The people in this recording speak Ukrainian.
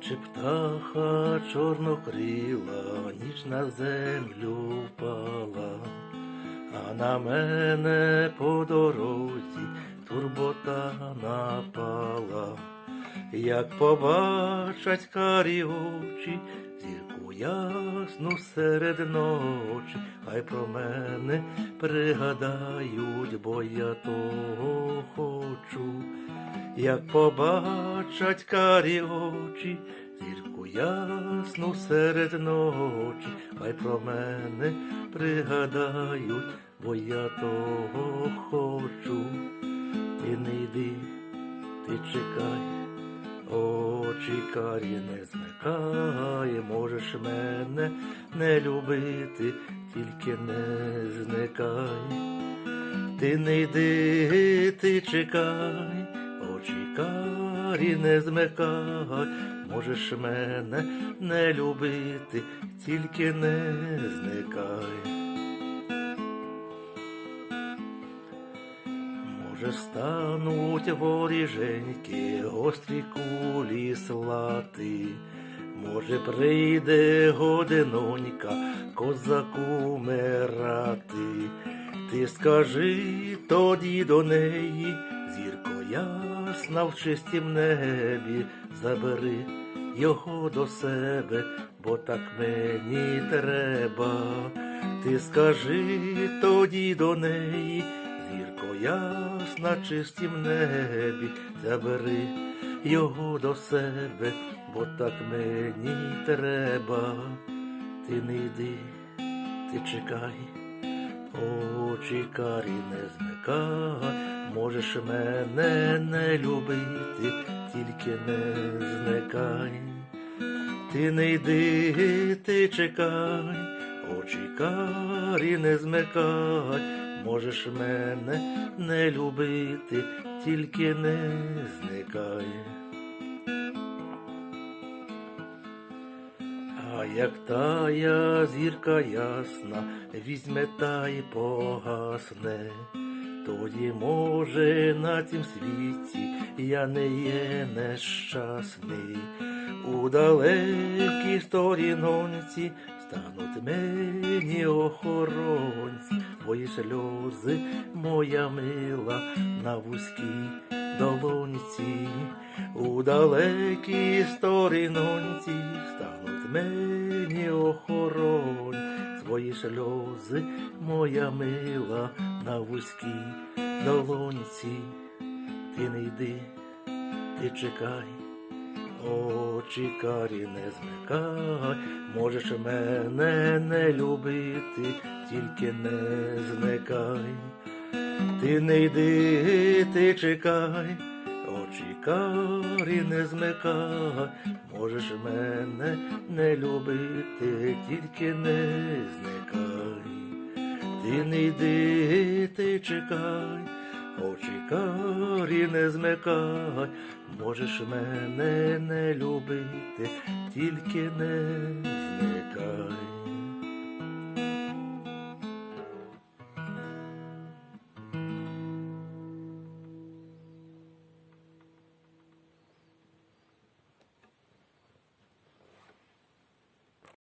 Наче птаха чорнокрила, ніч на землю впала, а на мене по дорозі турбота напала. Як побачать карі очі, зірку ясну серед ночі, хай про мене пригадають, бо я того хочу. Як побачать карі очі, зірку ясну серед ночі, хай про мене пригадають, бо я того хочу. Ти не йди, ти чекай, очі карі не зникай, можеш мене не любити, тільки не зникай. Ти не йди, ти чекай, карі не змикай, можеш мене не любити, тільки не зникай. Може, стануть воріженьки, гострі кулі слати, може, прийде годинонька, козаку мирати. Ти скажи тоді до неї, зірко ясна в чистім небі, забери його до себе, бо так мені треба. Ти скажи тоді до неї, зірко ясна в чистім небі, забери його до себе, бо так мені треба. Ти не йди, ти чекай. Очі карі не змикай, можеш мене не любити, тільки не зникай. Ти не йди, ти чекай, очі карі не змикай, можеш мене не любити, тільки не зникай. Як тая зірка ясна, візьме та й погасне, тоді, може, на цім світі я не є нещасний. У далекій сторінонці стануть мені охоронці, твої сльози, моя мила, на вузькій долонці. У далекій сторінонці стануть мені охоронь, свої сльози, моя мила, на вузькій долонці. Ти не йди, ти чекай, очі карі не змикай, можеш мене не любити, тільки не зникай. Ти не йди, ти чекай, очі карі не змикай, можеш мене не любити, тільки не зникай. Ти не йди, ти чекай, очі карі не змикай, можеш мене не любити, тільки не